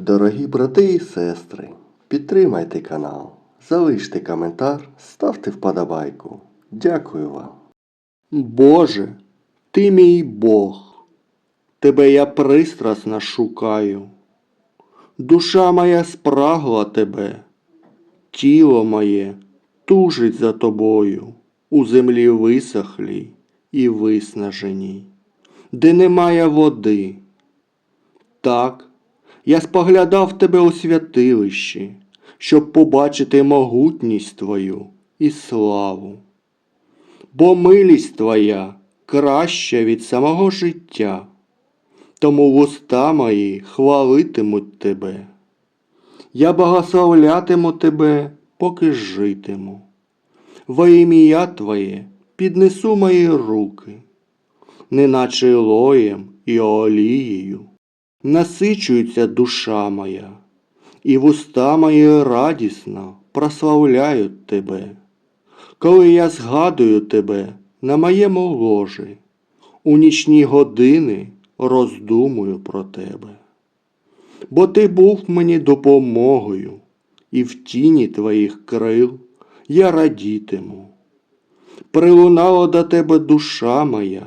Дорогі брати і сестри, підтримайте канал, залиште коментар, ставте вподобайку. Дякую вам. Боже, ти мій Бог, тебе я пристрасно шукаю. Душа моя спрагла тебе, тіло моє тужить за тобою у землі висохлій і виснаженій, де немає води. Так, я споглядав тебе у святилищі, щоб побачити могутність твою і славу бо милість твоя краща від самого життя, тому вуста мої хвалитимуть тебе. Я благословлятиму тебе, поки житиму. Во ім'я Твоє піднесу мої руки, неначе лоєм і олією, насичується душа моя, і вуста мої радісно прославляють тебе коли я згадую тебе на моєму ложі, у нічні години роздумую про тебе. Бо ти був мені допомогою, і в тіні твоїх крил я радітиму. Прилунала до тебе душа моя,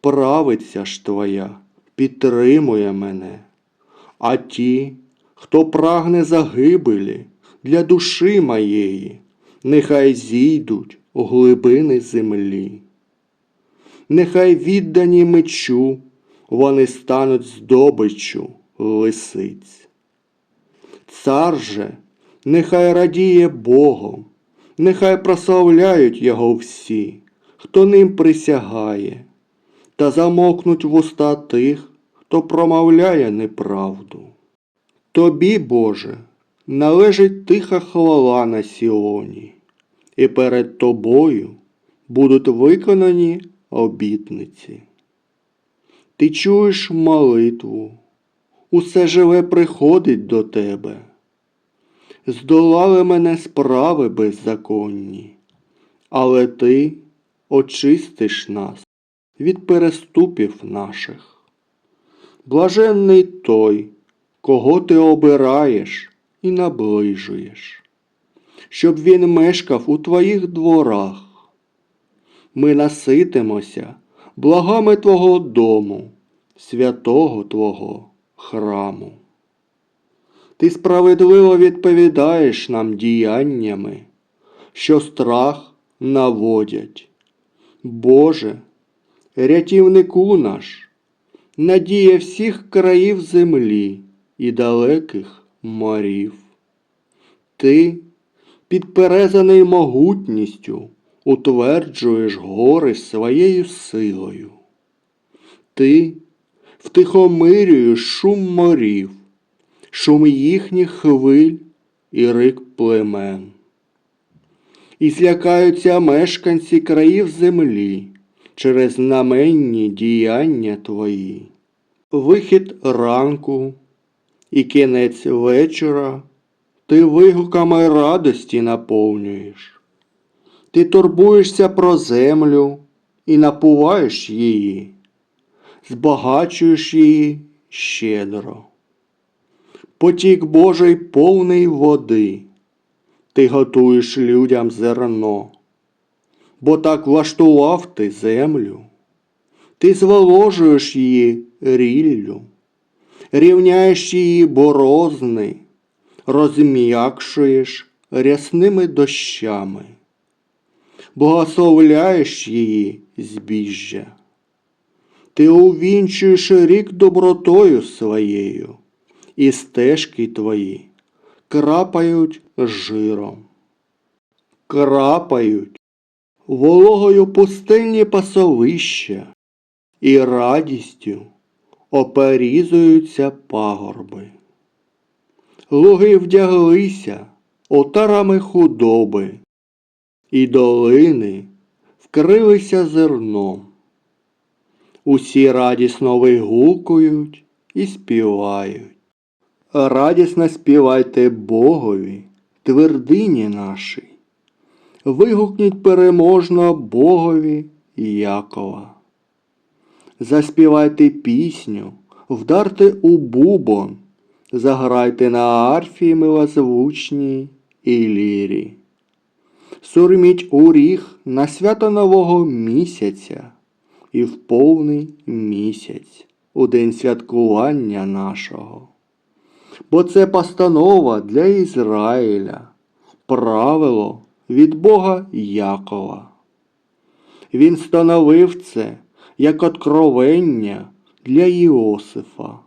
правиця ж твоя, підтримує мене, а ті, хто прагне загибелі для душі моєї, нехай зійдуть у глибини землі. Нехай віддані мечу, вони стануть здобиччю лисиць. Цар же нехай радіє Богом, нехай прославляють його всі, хто ним присягає, та замокнуть вуста тих, хто промовляє неправду. Тобі, Боже, належить тиха хвала на Сіоні, і перед тобою будуть виконані обітниці. Ти чуєш молитву, усе живе приходить до тебе. Здолали мене справи беззаконні, але ти очистиш нас від переступів наших. Блаженний той, кого ти обираєш і наближуєш, щоб він мешкав у твоїх дворах. Ми наситимося благами Твого дому, святого Твого храму. Ти справедливо відповідаєш нам діяннями, що страх наводять. Боже, рятівнику наш, надія всіх країв землі і далеких морів. Ти, підперезаний могутністю, утверджуєш гори своєю силою. Ти втихомирюєш шум морів, шум їхніх хвиль і рик племен. І злякаються мешканці країв землі через знаменні діяння твої. Вихід ранку і кінець вечора ти вигуками радості наповнюєш. Ти турбуєшся про землю і напуваєш її, збагачуєш її щедро. Потік Божий повний води, ти готуєш людям зерно, бо так влаштував ти землю, ти зволожуєш її ріллю, рівняєш її борозни, розм'якшуєш рясними дощами, благословляєш її збіжжя. Ти увінчуєш рік добротою своєю, і стежки твої крапають жиром, крапають вологою пустинні пасовища і радістю оперізуються пагорби. Луги вдяглися отарами худоби, і долини вкрилися зерном. Усі радісно вигукують і співають. Радісно співайте Богові, твердині нашій. Вигукніть переможно Богові Якова. Заспівайте пісню, вдарте у бубон, заграйте на арфі милозвучній і лірі. Сурміть у ріг на свято нового місяця і в повний місяць у день святкування нашого. Бо це постанова для Ізраїля, правило від Бога Якова. Він становив це як откровення для Іосифа,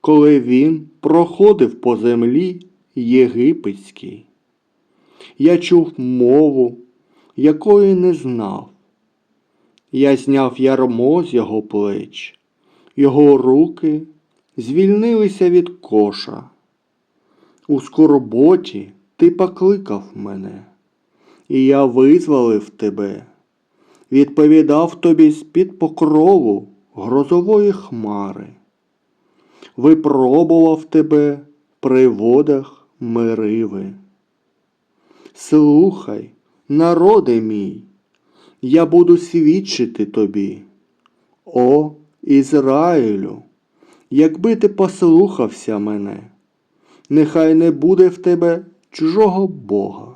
коли він проходив по землі єгипетській. Я чув мову, якої не знав. Я зняв ярмо з його плеч, його руки звільнилися від коша. У скорботі ти покликав мене, і я визволив тебе, відповідав тобі з-під покрову грозової хмари, випробував тебе при водах мириви. Слухай, народе мій, я буду свідчити тобі. О, Ізраїлю, якби ти послухався мене, нехай не буде в тебе чужого Бога,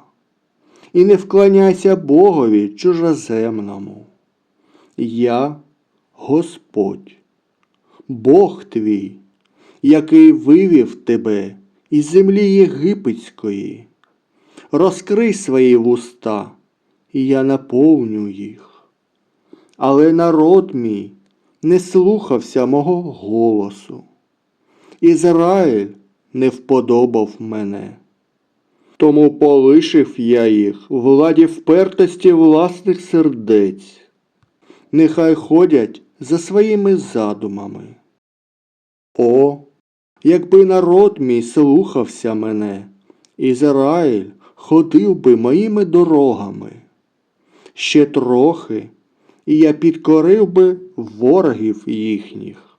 і не вклоняйся Богові чужоземному. Я Господь, Бог твій, який вивів тебе із землі єгипетської. Розкрий свої вуста, і я наповню їх. Але народ мій не слухався мого голосу. Ізраїль не вподобав мене. Тому полишив я їх владі впертості власних сердець. Нехай ходять за своїми задумами. О, якби народ мій слухався мене, Ізраїль ходив би моїми дорогами. Ще трохи, і я підкорив би ворогів їхніх,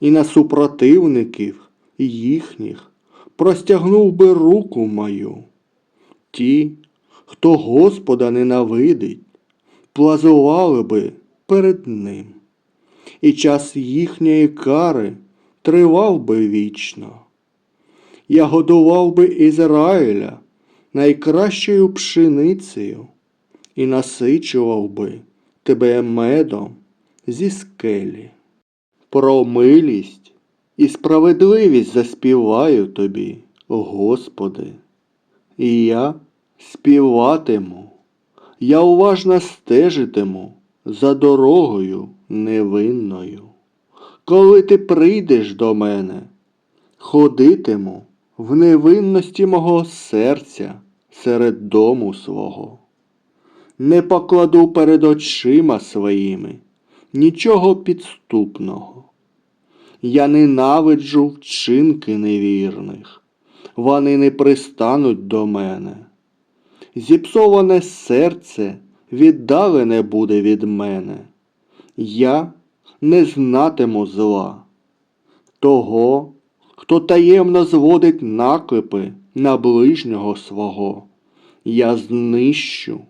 і на супротивників їхніх простягнув би руку мою. Ті, хто Господа ненавидить, плазували би перед ним, і час їхньої кари тривав би вічно. Я годував би Ізраїля найкращою пшеницею і насичував би тебе медом зі скелі. Про милість і справедливість заспіваю тобі, Господи, і я співатиму, я уважно стежитиму за дорогою невинною. Коли ти прийдеш до мене, ходитиму в невинності мого серця серед дому свого. Не покладу перед очима своїми нічого підступного. Я ненавиджу вчинки невірних, вони не пристануть до мене. Зіпсоване серце віддалене буде від мене. Я не знатиму зла. Того, хто таємно зводить наклепи на ближнього свого, я знищу.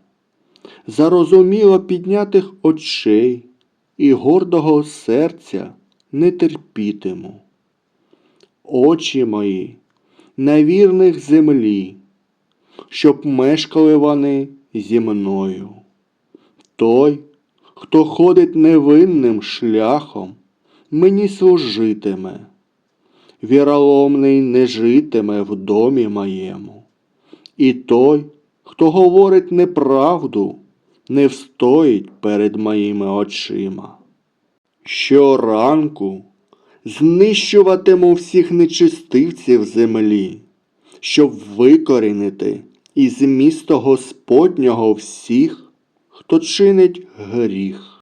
Зарозуміло піднятих очей і гордого серця не терпітиму. Очі мої на вірних землі, щоб мешкали вони зі мною. Той, хто ходить невинним шляхом, мені служитиме. Віроломний не житиме в домі моєму. І той, хто говорить неправду, не встоїть перед моїми очима. Щоранку знищуватиму всіх нечистивців землі, щоб викорінити із міста Господнього всіх, хто чинить гріх.